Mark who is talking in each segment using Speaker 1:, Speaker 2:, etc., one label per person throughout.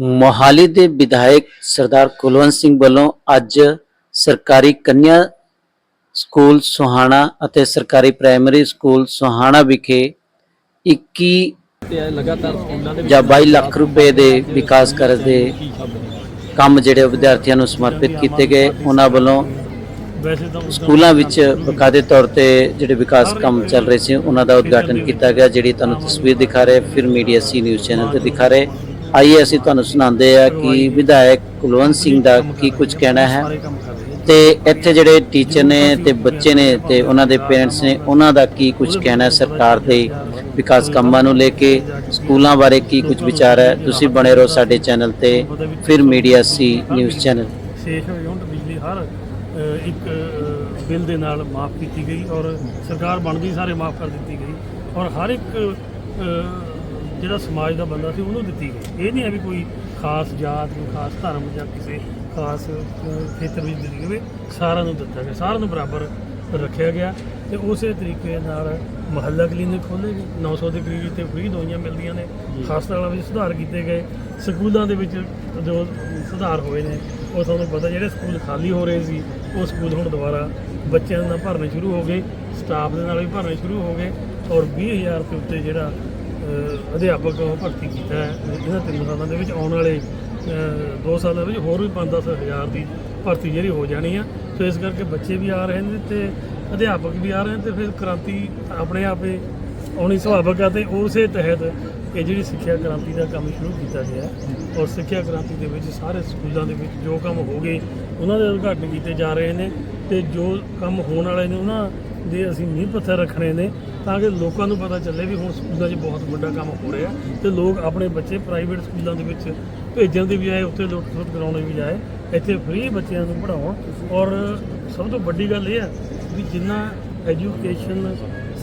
Speaker 1: ਮੋਹਾਲੀ ਦੇ ਵਿਧਾਇਕ ਸਰਦਾਰ ਕੁਲਵੰਤ ਸਿੰਘ ਵੱਲੋਂ ਅੱਜ ਸਰਕਾਰੀ ਕੰਨਿਆ ਸਕੂਲ ਸੁਹਾਣਾ ਅਤੇ ਸਰਕਾਰੀ ਪ੍ਰਾਇਮਰੀ ਸਕੂਲ ਸੁਹਾਣਾ ਵਿਖੇ 21
Speaker 2: ਲਗਾਤਾਰ ਸਕੂਲਾਂ ਦੇ
Speaker 1: ਜਾਂ 22 ਲੱਖ ਰੁਪਏ ਦੇ ਵਿਕਾਸ ਕਾਰਜ ਦੇ ਕੰਮ ਜਿਹੜੇ ਵਿਦਿਆਰਥੀਆਂ ਨੂੰ ਸਮਰਪਿਤ ਕੀਤੇ ਗਏ ਉਹਨਾਂ ਵੱਲੋਂ ਸਕੂਲਾਂ ਵਿੱਚ ਬਕਾਇਦੇ ਤੌਰ ਤੇ ਜਿਹੜੇ ਵਿਕਾਸ ਕੰਮ ਚੱਲ ਰਹੇ ਸੀ ਉਹਨਾਂ ਦਾ ਉਦਘਾਟਨ ਕੀਤਾ ਗਿਆ ਜਿਹੜੀ ਤੁਹਾਨੂੰ ਤਸਵੀਰ ਦਿਖਾ ਰਹੇ ਫਿਰ ਮੀਡੀਆ ਸੀ ਨਿਊਜ਼ ਚੈਨਲ ਤੇ ਦਿਖਾ ਰਹੇ। ਆਈਏ, ਅਸੀਂ ਤੁਹਾਨੂੰ ਸੁਣਾਉਂਦੇ ਆ ਕਿ ਵਿਧਾਇਕ ਕੁਲਵੰਤ ਸਿੰਘ ਦਾ ਕੀ ਕੁਝ ਕਹਿਣਾ ਹੈ।
Speaker 2: ਸਾਰੇ
Speaker 1: ਤੇ ਇੱਥੇ ਜਿਹੜੇ ਟੀਚਰ ਨੇ ਤੇ ਬੱਚੇ ਨੇ ਤੇ ਉਹਨਾਂ ਦੇ ਪੇਰੈਂਟਸ ਨੇ, ਉਹਨਾਂ ਦਾ ਕੀ ਕੁਝ ਕਹਿਣਾ ਹੈ ਸਰਕਾਰ ਦੇ ਵਿਕਾਸ ਕੰਮਾਂ ਨੂੰ ਲੈ ਕੇ? ਸਕੂਲਾਂ ਬਾਰੇ ਕੀ ਕੁਝ ਵਿਚਾਰ ਹੈ? ਤੁਸੀਂ ਬਣੇ ਰਹੋ ਸਾਡੇ ਚੈਨਲ ਤੇ, ਫਿਰ ਮੀਡੀਆ ਸੀ ਨਿਊਜ਼ ਚੈਨਲ।
Speaker 2: ਸ਼ੇਖ ਯੂਨਿਟ ਬਿਜਲੀ ਹਰ ਇੱਕ ਬਿੱਲ ਦੇ ਨਾਲ ਮਾਫ ਕੀਤੀ ਗਈ ਔਰ ਸਰਕਾਰ ਬਣਦੀ ਸਾਰੇ ਮਾਫ ਕਰ ਦਿੱਤੀ ਗਈ ਔਰ ਹਰ ਇੱਕ ਜਿਹੜਾ ਸਮਾਜ ਦਾ ਬੰਦਾ ਸੀ ਉਹਨੂੰ ਦਿੱਤੀ ਗਈ। ਇਹ ਨਹੀਂ ਹੈ ਵੀ ਕੋਈ ਖਾਸ ਜਾਤ ਕੋਈ ਖਾਸ ਧਰਮ ਜਾਂ ਕਿਸੇ ਖਾਸ ਖੇਤਰ ਵਿੱਚ ਦਿੱਤੀ ਗਈ। ਸਾਰਿਆਂ ਨੂੰ ਦਿੱਤਾ ਗਿਆ। ਸਾਰਿਆਂ ਨੂੰ ਬਰਾਬਰ ਰੱਖਿਆ ਗਿਆ। ਤੇ ਉਸੇ ਤਰੀਕੇ ਨਾਲ ਮਹੱਲਾ ਕਲੀਨਿਕ ਖੋਲ੍ਹੇ ਗਏ। 900 ਦੇ ਕਰੀਬ ਤੇ ਫ੍ਰੀ ਦਵਾਈਆਂ ਮਿਲਦੀਆਂ ਨੇ। ਹਸਪਤਾਲਾਂ ਵਿੱਚ ਸੁਧਾਰ ਕੀਤੇ ਗਏ। ਸਕੂਲਾਂ ਦੇ ਵਿੱਚ ਜੋ ਸੁਧਾਰ ਹੋਏ ਨੇ ਉਹ ਤੁਹਾਨੂੰ ਪਤਾ ਜਿਹੜੇ ਸਕੂਲ ਖਾਲੀ ਹੋ ਰਹੇ ਸੀ ਉਹ ਸਕੂਲ ਹੁਣ ਦੁਬਾਰਾ ਬੱਚਿਆਂ ਨਾਲ ਭਰਨੇ ਸ਼ੁਰੂ ਹੋ ਗਏ। ਸਟਾਫ ਦੇ ਨਾਲ ਵੀ ਭਰਨੇ ਸ਼ੁਰੂ ਹੋ ਗਏ। ਔਰ 20000 ਦੇ ਉੱਤੇ ਜਿਹੜਾ ਅਧਿਆਪਕ ਭਰਤੀ ਕੀਤਾ ਹੈ। ਇਹਨਾਂ ਤਿੰਨ ਸਾਲਾਂ ਦੇ ਵਿੱਚ ਆਉਣ ਵਾਲੇ ਅਹ, ਦੋ ਸਾਲਾਂ ਵਿੱਚ ਹੋਰ ਵੀ 5-10 ਹਜ਼ਾਰ ਦੀ ਭਰਤੀ ਜਿਹੜੀ ਹੋ ਜਾਣੀ ਆ। ਸੋ ਇਸ ਕਰਕੇ ਬੱਚੇ ਵੀ ਆ ਰਹੇ ਨੇ ਤੇ ਅਧਿਆਪਕ ਵੀ ਆ ਰਹੇ ਨੇ ਤੇ ਫਿਰ ਕ੍ਰਾਂਤੀ ਆਪਣੇ ਆਪੇ ਆਉਣੀ ਸੁਭਾਵਿਕ ਆ ਤੇ ਉਸੇ ਤਹਿਤ ਇਹ ਜਿਹੜੀ ਸਿੱਖਿਆ ਕ੍ਰਾਂਤੀ ਦਾ ਕੰਮ ਸ਼ੁਰੂ ਕੀਤਾ ਗਿਆ ਔਰ ਸਿੱਖਿਆ ਕ੍ਰਾਂਤੀ ਦੇ ਵਿੱਚ ਸਾਰੇ ਸਕੂਲਾਂ ਦੇ ਵਿੱਚ ਜੋ ਕੰਮ ਹੋ ਗਏ ਉਹਨਾਂ ਦੇ ਉਦਘਾਟਨ ਕੀਤੇ ਜਾ ਰਹੇ ਨੇ ਤੇ ਜੋ ਕੰਮ ਹੋਣ ਵਾਲੇ ਨੇ ਉਹਨਾਂ ਦੇ ਅਸੀਂ ਨੀਂਹ ਪੱਥਰ ਰੱਖਣੇ ਨੇ। ਤਾਂ ਕਿ ਲੋਕਾਂ ਨੂੰ ਪਤਾ ਚੱਲੇ ਵੀ ਹੁਣ ਸਕੂਲਾਂ 'ਚ ਬਹੁਤ ਵੱਡਾ ਕੰਮ ਹੋ ਰਿਹਾ ਤੇ ਲੋਕ ਆਪਣੇ ਬੱਚੇ ਪ੍ਰਾਈਵੇਟ ਸਕੂਲਾਂ ਦੇ ਵਿੱਚ ਭੇਜਣ ਦੀ ਬਜਾਏ ਉੱਥੇ ਲੁੱਟ ਖਸੁੱਟ ਕਰਾਉਣ ਦੀ ਬਜਾਏ ਇੱਥੇ ਫ੍ਰੀ ਬੱਚਿਆਂ ਨੂੰ ਪੜ੍ਹਾਉਣ ਔਰ ਸਭ ਤੋਂ ਵੱਡੀ ਗੱਲ ਇਹ ਹੈ ਵੀ ਜਿੰਨਾ ਐਜੂਕੇਸ਼ਨ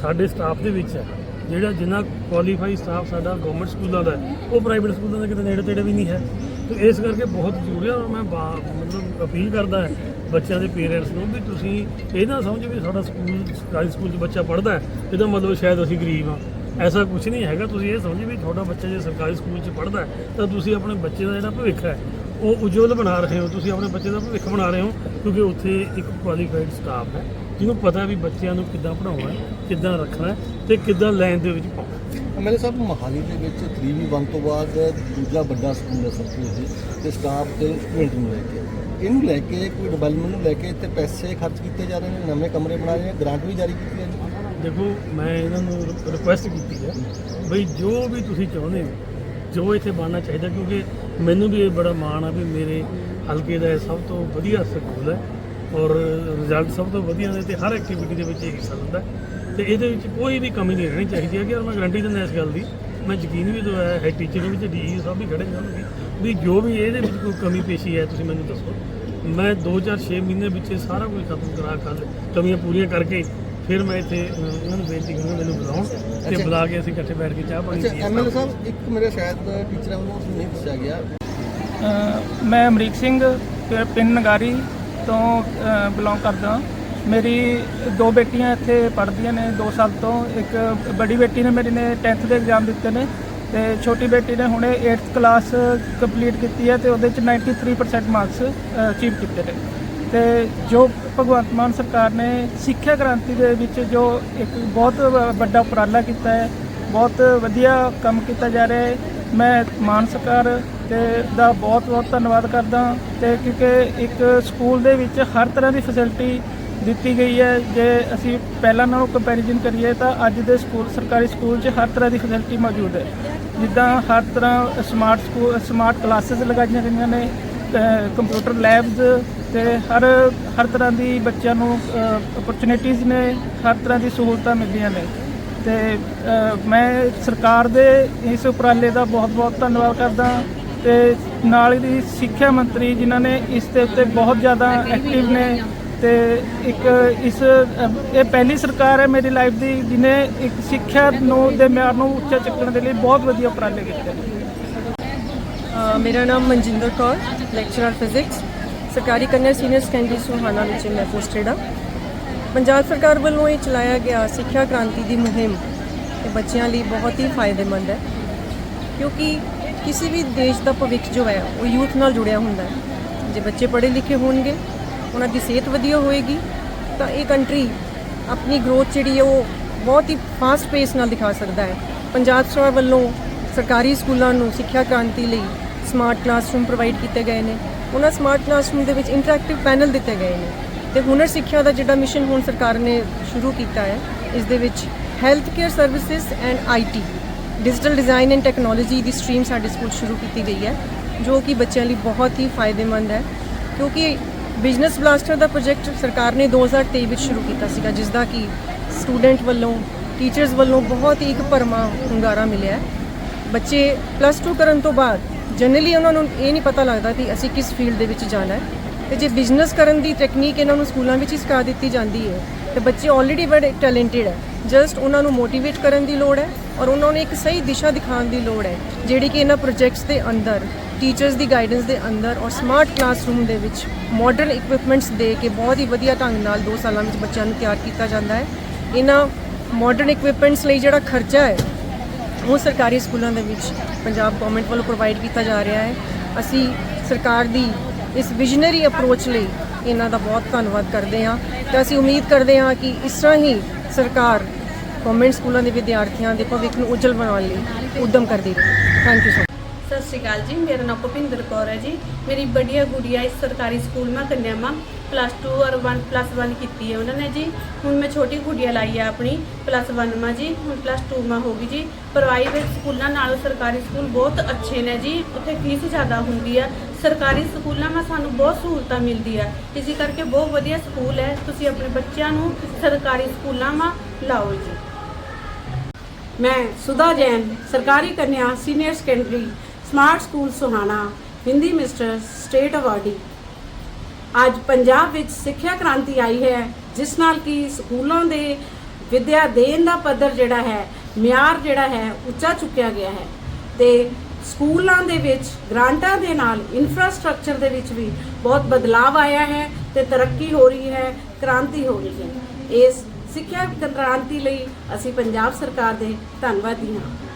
Speaker 2: ਸਾਡੇ ਸਟਾਫ ਦੇ ਵਿੱਚ ਹੈ, ਜਿਹੜਾ ਜਿੰਨਾ ਕੁਆਲੀਫਾਈ ਸਟਾਫ ਸਾਡਾ ਗਵਰਨਮੈਂਟ ਸਕੂਲਾਂ ਦਾ ਉਹ ਪ੍ਰਾਈਵੇਟ ਸਕੂਲਾਂ ਦਾ ਕਿਤੇ ਨੇੜੇ ਤੇੜੇ ਵੀ ਨਹੀਂ ਹੈ। ਤੇ ਇਸ ਕਰਕੇ ਬਹੁਤ ਜ਼ਰੂਰੀ ਹੈ ਔਰ ਮੈਂ ਬਾ- ਮਤਲਬ ਅਪੀਲ ਕਰਦਾ ਹੈ ਬੱਚਿਆਂ ਦੇ ਪੇਰੈਂਟਸ ਨੂੰ ਵੀ ਤੁਸੀਂ ਇਹ ਨਾ ਸਮਝੋ ਵੀ ਸਾਡਾ ਸਕੂਲ ਸਰਕਾਰੀ ਸਕੂਲ 'ਚ ਬੱਚਾ ਪੜ੍ਹਦਾ ਹੈ, ਇਹਦਾ ਮਤਲਬ ਸ਼ਾਇਦ ਅਸੀਂ ਗਰੀਬ ਹਾਂ। ਐਸਾ ਕੁਝ ਨਹੀਂ ਹੈਗਾ, ਤੁਸੀਂ ਇਹ ਸਮਝੋ ਵੀ ਤੁਹਾਡਾ ਬੱਚਾ ਜੇ ਸਰਕਾਰੀ ਸਕੂਲ 'ਚ ਪੜ੍ਹਦਾ ਹੈ, ਤਾਂ ਤੁਸੀਂ ਆਪਣੇ ਬੱਚੇ ਦਾ ਜਿਹੜਾ ਭਵਿੱਖ ਹੈ, ਉਹ ਉਜਵਲ ਬਣਾ ਰਹੇ ਹੋ। ਤੁਸੀਂ ਆਪਣੇ ਬੱਚੇ ਦਾ ਭਵਿੱਖ ਬਣਾ ਰਹੇ ਹੋ, ਕਿਉਂਕਿ ਉੱਥੇ ਇੱਕ ਕੁਆਲੀਫਾਈਡ ਸਟਾਫ ਹੈ, ਜਿਹਨੂੰ ਪਤਾ ਵੀ ਬੱਚਿਆਂ ਨੂੰ ਕਿੱਦਾਂ ਪੜ੍ਹਾਉਣਾ ਹੈ, ਕਿੱਦਾਂ ਰੱਖਣਾ ਹੈ ਤੇ ਕਿੱਦਾਂ ਲਾਈਨ ਦੇ ਵਿੱਚ ਪਾਉਣਾ
Speaker 3: ਮੇਰੇ ਸਾਹਿਬ, ਮਹਾਲੀ ਦੇ ਵਿੱਚ 3v1 ਤੋਂ ਬਾਅਦ ਦੂਜਾ ਵੱਡਾ ਸਕੂਲ ਹੈ ਸਭ ਤੋਂ ਤੇ ਸਟਾਫ ਤੇ ਸਟੂਡੈਂਟ ਨੂੰ ਲੈ ਕੇ। ਇਹਨੂੰ ਲੈ ਕੇ, ਕੋਈ ਡਿਵੈਲਪਮੈਂਟ ਨੂੰ ਲੈ ਕੇ ਇੱਥੇ ਪੈਸੇ ਖਰਚ ਕੀਤੇ ਜਾ ਰਹੇ ਨੇ, ਨਵੇਂ ਕਮਰੇ ਬਣਾ ਰਹੇ ਨੇ ਗ੍ਰਾਂਟ ਵੀ ਜਾਰੀ ਕੀਤੀ ਹੈ ਜੀ।
Speaker 2: ਦੇਖੋ, ਮੈਂ ਇਹਨਾਂ ਨੂੰ ਰਿਕੁਐਸਟ ਕੀਤੀ ਹੈ ਬਈ ਜੋ ਵੀ ਤੁਸੀਂ ਚਾਹੁੰਦੇ ਹੋ, ਜੋ ਇੱਥੇ ਬਣਨਾ ਚਾਹੀਦਾ, ਕਿਉਂਕਿ ਮੈਨੂੰ ਵੀ ਇਹ ਬੜਾ ਮਾਣ ਆ ਵੀ ਮੇਰੇ ਹਲਕੇ ਦਾ ਇਹ ਸਭ ਤੋਂ ਵਧੀਆ ਸਕੂਲ ਹੈ ਔਰ ਰਿਜ਼ਲਟ ਸਭ ਤੋਂ ਵਧੀਆ ਨੇ ਤੇ ਹਰ ਐਕਟੀਵਿਟੀ ਦੇ ਵਿੱਚ ਇਹ ਹਿੱਸਾ ਲੈਂਦਾ ਹੈ। ਤੇ ਇਹਦੇ ਵਿੱਚ ਕੋਈ ਵੀ ਕਮੀ ਨਹੀਂ ਰਹਿਣੀ ਚਾਹੀਦੀ ਹੈ ਕਿ ਔਰ ਮੈਂ ਗਰੰਟੀ ਦਿੰਦਾ ਇਸ ਗੱਲ ਦੀ ਮੈਂ ਯਕੀਨ ਵੀ ਦਵਾਇਆ ਹੈ ਟੀਚਰ ਨੂੰ ਵੀ ਤੇ ਡੀ ਸਾਹਿਬ ਵੀ ਖੜੇ ਜਾਣਗੇ ਵੀ ਜੋ ਵੀ ਇਹਦੇ ਵਿੱਚ ਕੋਈ ਕਮੀ ਪੇਸ਼ੀ ਹੈ ਤੁਸੀਂ ਮੈਨੂੰ ਦੱਸੋ। ਮੈਂ 2006 ਮਹੀਨੇ ਵਿੱਚ ਇਹ ਸਾਰਾ ਕੁਝ ਖਤਮ ਕਰਾ ਕਰ ਕਮੀਆਂ ਪੂਰੀਆਂ ਕਰਕੇ ਫਿਰ ਮੈਂ ਇੱਥੇ ਇਹਨਾਂ ਨੂੰ ਬੇਨਤੀ ਕਰੂੰਗਾ ਮੈਨੂੰ ਬੁਲਾਉਣ ਤੇ
Speaker 3: ਅੱਛਾ।
Speaker 2: ਬੁਲਾ ਕੇ ਅਸੀਂ ਇਕੱਠੇ ਬੈਠ ਕੇ ਚਾਹ ਪਾਣੀ
Speaker 3: ਅੱਛਾ
Speaker 2: ਪੀਏ।
Speaker 3: ਐਮਐਲਏ ਸਾਹਿਬ ਇੱਕ ਮੇਰੇ ਸ਼ਾਇਦ ਟੀਚਰਾਂ ਵੱਲੋਂ ਨਹੀਂ ਦੱਸਿਆ ਗਿਆ।
Speaker 4: ਮੈਂ ਅਮਰੀਕ ਸਿੰਘ ਪਿੰਡ ਨਗਾਰੀ ਤੋਂ ਬਿਲੋਂਗ ਕਰਦਾ। ਮੇਰੀ ਦੋ ਬੇਟੀਆਂ ਇੱਥੇ ਪੜ੍ਹਦੀਆਂ ਨੇ 2 ਸਾਲ ਤੋਂ। ਇੱਕ ਬੜੀ ਬੇਟੀ ਨੇ ਮੇਰੀ ਨੇ 10th ਦੇ ਐਗਜ਼ਾਮ ਦਿੱਤੇ ਨੇ ਤੇ ਛੋਟੀ ਬੇਟੀ ਨੇ ਹੁਣੇ 8th ਕਲਾਸ ਕੰਪਲੀਟ ਕੀਤੀ ਹੈ ਤੇ ਉਹਦੇ ਚ 93% ਮਾਰਕਸ ਅਚੀਵ ਕੀਤੇ ਨੇ। ਤੇ ਜੋ ਭਗਵੰਤ ਮਾਨ ਸਰਕਾਰ ਨੇ ਸਿੱਖਿਆ ਕ੍ਰਾਂਤੀ ਦੇ ਵਿੱਚ ਜੋ ਇੱਕ ਬਹੁਤ ਵ- ਵੱਡਾ ਉਪਰਾਲਾ ਕੀਤਾ ਹੈ, ਬਹੁਤ ਵਧੀਆ ਕੰਮ ਕੀਤਾ ਜਾ ਰਿਹਾ ਹੈ, ਮੈਂ ਮਾਨ ਸਰਕਾਰ ਤੇ ਦਾ ਬਹੁਤ ਬਹੁਤ ਧੰਨਵਾਦ ਕਰਦਾ ਤੇ ਕਿਉਂਕਿ ਇੱਕ ਸਕੂਲ ਦੇ ਵਿੱਚ ਹਰ ਤਰ੍ਹਾਂ ਦੀ ਫੈਸਿਲਿਟੀ ਦਿੱਤੀ ਗਈ ਹੈ। ਜੇ ਅਸੀਂ ਪਹਿਲਾਂ ਨਾਲੋਂ ਕੰਪੈਰੀਜ਼ਨ ਕਰੀਏ ਤਾਂ ਅੱਜ ਦੇ ਸਕੂਲ, ਸਰਕਾਰੀ ਸਕੂਲ 'ਚ ਹਰ ਤਰ੍ਹਾਂ ਦੀ ਫੈਸਿਲਿਟੀ ਮੌਜੂਦ ਹੈ। ਜਿੱਦਾਂ ਹਰ ਤਰ੍ਹਾਂ ਸਮਾਰਟ ਸਕੂਲ ਸਮਾਰਟ ਕਲਾਸਿਸ ਲਗਾਈਆਂ ਗਈਆਂ ਨੇ ਕੰਪਿਊਟਰ ਲੈਬਸ ਤੇ ਹਰ ਹਰ ਤਰ੍ਹਾਂ ਦੀ ਬੱਚਿਆਂ ਨੂੰ ਓਪਰਚੁਨਿਟੀਜ਼ ਨੇ, ਹਰ ਤਰ੍ਹਾਂ ਦੀ ਸਹੂਲਤਾਂ ਮਿਲਦੀਆਂ ਨੇ। ਤੇ ਮੈਂ ਸਰਕਾਰ ਦੇ ਇਸ ਉਪਰਾਲੇ ਦਾ ਬਹੁਤ-ਬਹੁਤ ਧੰਨਵਾਦ ਕਰਦਾ ਤੇ ਨਾਲ ਹੀ ਸਿੱਖਿਆ ਮੰਤਰੀ ਜਿਨ੍ਹਾਂ ਨੇ ਇਸ ਦੇ ਉੱਤੇ ਬਹੁਤ ਜ਼ਿਆਦਾ ਐਕਟਿਵ ਨੇ ਤੇ ਇੱਕ ਇਸ ਇਹ ਪਹਿਲੀ ਸਰਕਾਰ ਹੈ ਮੇਰੀ ਲਾਈਫ ਦੀ ਜਿਨੇ ਇੱਕ ਸਿੱਖਿਆ ਨੂੰ, ਦੇ ਮਿਆਰ ਨੂੰ ਉੱਚਾ ਚੱਕਣ ਦੇ ਲਈ ਬਹੁਤ ਵਧੀਆ ਉਪਰਾਲੇ ਕੀਤੇ ਨੇ।
Speaker 5: ਮੇਰਾ ਨਾਮ ਮਨਜਿੰਦਰ ਕੌਰ ਲੈਕਚਰਰ ਫਿਜ਼ਿਕਸ ਸਰਕਾਰੀ ਕੰਨਿਆ ਸੀਨੀਅਰ ਸੈਕੰਡਰੀ ਸੁਹਾਣਾ ਵਿੱਚ ਮੈਂ ਪੋਸਟਡ ਹਾਂ। ਪੰਜਾਬ ਸਰਕਾਰ ਵੱਲੋਂ ਇਹ ਚਲਾਇਆ ਗਿਆ ਸਿੱਖਿਆ ਕ੍ਰਾਂਤੀ ਦੀ ਮੁਹਿੰਮ ਇਹ ਬੱਚਿਆਂ ਲਈ ਬਹੁਤ ਹੀ ਫਾਇਦੇਮੰਦ ਹੈ, ਕਿਉਂਕਿ ਕਿਸੇ ਵੀ ਦੇਸ਼ ਦਾ ਭਵਿੱਖ ਜੋ ਹੈ, ਉਹ ਯੂਥ ਨਾਲ ਜੁੜਿਆ ਹੁੰਦਾ ਹੈ। ਜੇ ਬੱਚੇ ਪੜ੍ਹੇ ਲਿਖੇ ਹੋਣਗੇ ਉਹਨਾਂ ਦੀ ਸਿਹਤ ਵਧੀਆ ਹੋਏਗੀ, ਤਾਂ ਇਹ ਕੰਟਰੀ ਆਪਣੀ ਗਰੋਥ ਜਿਹੜੀ ਹੈ ਉਹ ਬਹੁਤ ਹੀ ਫਾਸਟ ਪੇਸ ਨਾਲ ਦਿਖਾ ਸਕਦਾ ਹੈ। ਪੰਜਾਬ ਸਰਕਾਰ ਵੱਲੋਂ ਸਰਕਾਰੀ ਸਕੂਲਾਂ ਨੂੰ ਸਿੱਖਿਆ ਕ੍ਰਾਂਤੀ ਲਈ ਸਮਾਰਟ ਕਲਾਸਰੂਮ ਪ੍ਰੋਵਾਈਡ ਕੀਤੇ ਗਏ ਨੇ। ਉਹਨਾਂ ਸਮਾਰਟ ਕਲਾਸਰੂਮ ਦੇ ਵਿੱਚ ਇੰਟਰੈਕਟਿਵ ਪੈਨਲ ਦਿੱਤੇ ਗਏ ਨੇ। ਤੇ ਹੁਨਰ ਸਿੱਖਿਆ ਦਾ ਜਿਹੜਾ ਮਿਸ਼ਨ ਹੁਣ ਸਰਕਾਰ ਨੇ ਸ਼ੁਰੂ ਕੀਤਾ ਹੈ, ਇਸ ਦੇ ਵਿੱਚ health care services and IT digital design and technology the stream ਸਾਡੇ ਸਕੂਲ ਸ਼ੁਰੂ ਕੀਤੀ ਗਈ ਹੈ, ਜੋ ਕਿ ਬੱਚਿਆਂ ਲਈ ਬਹੁਤ ਹੀ ਫਾਇਦੇਮੰਦ ਹੈ। ਕਿਉਂਕਿ ਬਿਜ਼ਨਸ ਬਲਾਸਟਰ ਦਾ ਪ੍ਰੋਜੈਕਟ ਸਰਕਾਰ ਨੇ 2023 ਵਿੱਚ ਸ਼ੁਰੂ ਕੀਤਾ ਸੀਗਾ, ਜਿਸ ਦਾ ਕਿ ਸਟੂਡੈਂਟ ਵੱਲੋਂ, ਟੀਚਰਸ ਵੱਲੋਂ ਬਹੁਤ ਹੀ ਇੱਕ ਭਰਮਾ ਹੁੰਗਾਰਾ ਮਿਲਿਆ ਬੱਚੇ ਪਲੱਸ 2 ਕਰਨ ਤੋਂ ਬਾਅਦ ਜਨਰਲੀ ਉਹਨਾਂ ਨੂੰ ਇਹ ਨਹੀਂ ਪਤਾ ਲੱਗਦਾ ਕਿ ਅਸੀਂ ਕਿਸ ਫੀਲਡ ਦੇ ਵਿੱਚ ਜਾਣਾ ਹੈ। ਤੇ ਜੇ ਬਿਜ਼ਨਸ ਕਰਨ ਦੀ ਟੈਕਨੀਕ ਇਹਨਾਂ ਨੂੰ ਸਕੂਲਾਂ ਵਿੱਚ ਹੀ ਸਿਖਾ ਦਿੱਤੀ ਜਾਂਦੀ ਹੈ, ਤੇ ਬੱਚੇ ਆਲਰੇਡੀ ਬੜੇ ਟੈਲੈਂਟਡ ਹੈ। ਜਸਟ ਉਹਨਾਂ ਨੂੰ ਮੋਟੀਵੇਟ ਕਰਨ ਦੀ ਲੋੜ ਹੈ ਔਰ ਉਹਨਾਂ ਨੂੰ ਇੱਕ ਸਹੀ ਦਿਸ਼ਾ ਦਿਖਾਉਣ ਦੀ ਲੋੜ ਹੈ, ਜਿਹੜੀ ਕਿ ਇਹਨਾਂ ਪ੍ਰੋਜੈਕਟਸ ਦੇ ਅੰਦਰ ਟੀਚਰਸ ਦੀ ਗਾਈਡੈਂਸ ਦੇ ਅੰਦਰ ਔਰ ਸਮਾਰਟ ਕਲਾਸਰੂਮ ਦੇ ਵਿੱਚ ਮਾਡਰਨ ਇਕਵਿਪਮੈਂਟਸ ਦੇ ਕੇ ਬਹੁਤ ਹੀ ਵਧੀਆ ਢੰਗ ਨਾਲ 2 ਸਾਲਾਂ ਵਿੱਚ ਬੱਚਿਆਂ ਨੂੰ ਤਿਆਰ ਕੀਤਾ ਜਾਂਦਾ ਹੈ। ਇਹਨਾਂ ਮਾਡਰਨ ਇਕਵਿਪਮੈਂਟਸ ਲਈ ਜਿਹੜਾ ਖਰਚਾ ਹੈ, ਉਹ ਸਰਕਾਰੀ ਸਕੂਲਾਂ ਦੇ ਵਿੱਚ ਪੰਜਾਬ ਗਵਰਨਮੈਂਟ ਵੱਲੋਂ ਪ੍ਰੋਵਾਈਡ ਕੀਤਾ ਜਾ ਰਿਹਾ ਹੈ। ਅਸੀਂ ਸਰਕਾਰ ਦੀ ਇਸ ਵਿਜ਼ਨਰੀ ਅਪਰੋਚ ਲਈ ਇਹਨਾਂ ਦਾ ਬਹੁਤ ਧੰਨਵਾਦ ਕਰਦੇ ਹਾਂ ਤੇ ਅਸੀਂ ਉਮੀਦ ਕਰਦੇ ਹਾਂ ਕਿ ਇਸ ਤਰ੍ਹਾਂ ਹੀ ਸਰਕਾਰ ਗਵਰਨਮੈਂਟ ਸਕੂਲਾਂ ਦੇ ਵਿਦਿਆਰਥੀਆਂ ਦੇ ਭਵਿੱਖ ਨੂੰ ਉਜਲ ਬਣਾਉਣ ਲਈ ਉਦਮ ਕਰਦੀ ਰਹੇ। ਥੈਂਕ ਯੂ ਸੋ
Speaker 6: ਸਤਿ ਸ਼੍ਰੀ ਅਕਾਲ ਜੀ ਮੇਰਾ ਨਾਮ ਭੁਪਿੰਦਰ ਕੌਰ ਹੈ ਜੀ ਮੇਰੀ ਬੜੀਆ ਗੁੜੀਆ ਇਸ ਸਰਕਾਰੀ ਸਕੂਲ ਮਾ ਕੰਨਿਆਮਾ ਪਲੱਸ 2 ਔਰ 1 ਪਲੱਸ 1 ਕੀਤੀ ਹੈ ਉਹਨਾਂ ਨੇ ਜੀ ਹੁਣ ਮੈਂ ਛੋਟੀ ਗੁੜੀਆ ਲਾਈ ਹੈ ਆਪਣੀ ਪਲੱਸ 1 ਮਾ ਜੀ ਹੁਣ ਪਲੱਸ 2 ਮਾ ਹੋ ਗਈ ਜੀ ਪ੍ਰਾਈਵੇਟ ਸਕੂਲਾਂ ਨਾਲੋਂ ਸਰਕਾਰੀ ਸਕੂਲ ਬਹੁਤ ਅੱਛੇ ਨੇ ਜੀ ਉੱਥੇ ਫੀਸ ਜ਼ਿਆਦਾ ਹੁੰਦੀ ਹੈ ਸਰਕਾਰੀ ਸਕੂਲਾਂ ਮਾ ਸਾਨੂੰ ਬਹੁਤ ਸਹੂਲਤਾਂ ਮਿਲਦੀ ਹੈ ਇਸੇ ਕਰਕੇ ਬਹੁਤ ਵਧੀਆ ਸਕੂਲ ਹੈ ਤੁਸੀਂ ਆਪਣੇ ਬੱਚਿਆਂ ਨੂੰ ਸਰਕਾਰੀ ਸਕੂਲਾਂ ਮਾ ਲਾਓ ਜੀ
Speaker 7: मैं सुधा जैन सरकारी कन्या senior secondary smart school Suhana, Hindi mister state awardee ਅੱਜ ਪੰਜਾਬ ਵਿੱਚ ਸਿੱਖਿਆ ਕ੍ਰਾਂਤੀ ਆਈ ਹੈ, ਜਿਸ ਨਾਲ ਕਿ ਸਕੂਲਾਂ ਦੇ ਵਿਦਿਆ ਦੇਣ ਦਾ ਪੱਧਰ ਜਿਹੜਾ ਹੈ, ਮਿਆਰ ਜਿਹੜਾ ਹੈ, ਉੱਚਾ ਚੁੱਕਿਆ ਗਿਆ ਹੈ। ਤੇ ਸਕੂਲਾਂ ਦੇ ਵਿੱਚ, ਗ੍ਰਾਂਟਾਂ ਦੇ ਨਾਲ ਇਨਫਰਾਸਟ੍ਰਕਚਰ ਦੇ ਵਿੱਚ ਵੀ ਬਹੁਤ ਬਦਲਾਅ ਆਇਆ ਹੈ ਤੇ ਤਰੱਕੀ ਹੋ ਰਹੀ ਹੈ, ਕ੍ਰਾਂਤੀ ਹੋ ਰਹੀ ਹੈ। ਇਸ ਸਿੱਖਿਆ ਕ੍ਰਾਂਤੀ ਲਈ ਅਸੀਂ ਪੰਜਾਬ ਸਰਕਾਰ ਦੇ ਧੰਨਵਾਦੀ ਹਾਂ।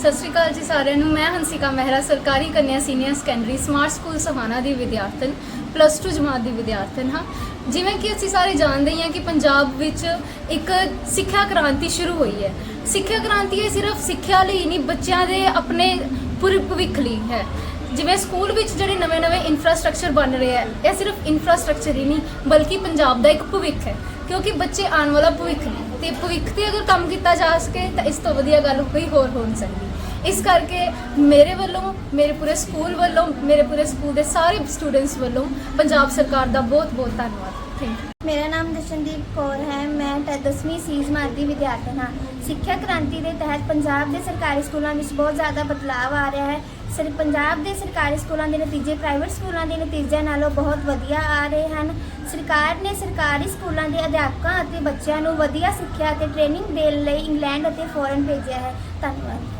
Speaker 8: ਸਤਿ ਸ਼੍ਰੀ ਅਕਾਲ ਜੀ ਸਾਰਿਆਂ ਨੂੰ। ਮੈਂ ਹੰਸਿਕਾ ਮਹਿਰਾ, ਸਰਕਾਰੀ ਕੰਨਿਆ senior secondary, smart school Sahana ਦੀ ਵਿਦਿਆਰਥਣ, ਪਲੱਸ 2 ਜਮਾਤ ਦੀ ਵਿਦਿਆਰਥਣ ਹਾਂ। ਜਿਵੇਂ ਕਿ ਅਸੀਂ ਸਾਰੇ ਜਾਣਦੇ ਹੀ ਹਾਂ ਕਿ ਪੰਜਾਬ ਵਿੱਚ ਇੱਕ ਸਿੱਖਿਆ ਕ੍ਰਾਂਤੀ ਸ਼ੁਰੂ ਹੋਈ ਹੈ। ਸਿੱਖਿਆ ਕ੍ਰਾਂਤੀ ਇਹ ਸਿਰਫ ਸਿੱਖਿਆ ਲਈ ਨਹੀਂ, ਬੱਚਿਆਂ ਦੇ ਆਪਣੇ ਪੂਰੇ ਭਵਿੱਖ ਲਈ ਹੈ। ਜਿਵੇਂ ਸਕੂਲ ਵਿੱਚ ਜਿਹੜੇ ਨਵੇਂ-ਨਵੇਂ ਇਨਫਰਾਸਟ੍ਰਕਚਰ ਬਣ ਰਹੇ ਹੈ, ਇਹ ਸਿਰਫ ਇਨਫਰਾਸਟ੍ਰਕਚਰ ਹੀ ਨਹੀਂ, ਬਲਕਿ ਪੰਜਾਬ ਦਾ ਇੱਕ ਭਵਿੱਖ ਹੈ, ਕਿਉਂਕਿ ਬੱਚੇ ਆਉਣ ਵਾਲਾ ਭਵਿੱਖ ਨੇ ਤੇ ਭਵਿੱਖ ਤੇ ਅਗਰ ਕੰਮ ਕੀਤਾ ਜਾ ਸਕੇ ਤਾਂ ਇਸ ਤੋਂ ਵਧੀਆ ਗੱਲ ਕੋਈ ਹੋਰ ਹੋ ਨਹੀਂ ਸਕਦੀ। ਇਸ ਕਰਕੇ ਮੇਰੇ ਵੱਲੋਂ, ਮੇਰੇ ਪੂਰੇ ਸਕੂਲ ਵੱਲੋਂ, ਮੇਰੇ ਪੂਰੇ ਸਕੂਲ ਦੇ ਸਾਰੇ ਸਟੂਡੈਂਟਸ ਵੱਲੋਂ ਪੰਜਾਬ ਸਰਕਾਰ ਦਾ ਬਹੁਤ-ਬਹੁਤ ਧੰਨਵਾਦ। ਥੈਂਕ ਯੂ
Speaker 9: ਮੇਰਾ ਨਾਮ ਦਸ਼ਨਦੀਪ ਕੌਰ ਹੈ, ਮੈਂ ਟ- ਦਸਵੀਂ ਸੀ ਦੀ ਵਿਦਿਆਰਥਣ ਹਾਂ। ਸਿੱਖਿਆ ਕ੍ਰਾਂਤੀ ਦੇ ਤਹਿਤ ਪੰਜਾਬ ਦੇ ਸਰਕਾਰੀ ਸਕੂਲਾਂ ਵਿੱਚ ਬਹੁਤ ਜ਼ਿਆਦਾ ਬਦਲਾਅ ਆ ਰਿਹਾ ਹੈ। ਸਰ, ਪੰਜਾਬ ਦੇ ਸਰਕਾਰੀ ਸਕੂਲਾਂ ਦੇ ਨਤੀਜੇ ਪ੍ਰਾਈਵੇਟ ਸਕੂਲਾਂ ਦੇ ਨਤੀਜਿਆਂ ਨਾਲੋਂ ਬਹੁਤ ਵਧੀਆ ਆ ਰਹੇ ਹਨ। ਸਰਕਾਰ ਨੇ ਸਰਕਾਰੀ ਸਕੂਲਾਂ ਦੇ ਅਧਿਆਪਕਾਂ ਅਤੇ ਬੱਚਿਆਂ ਨੂੰ ਵਧੀਆ ਸਿੱਖਿਆ ਅਤੇ ਟ੍ਰੇਨਿੰਗ ਦੇਣ ਲਈ ਇੰਗਲੈਂਡ ਅਤੇ ਫੋਰਨ ਭੇਜਿਆ ਹੈ। ਧੰਨਵਾਦ।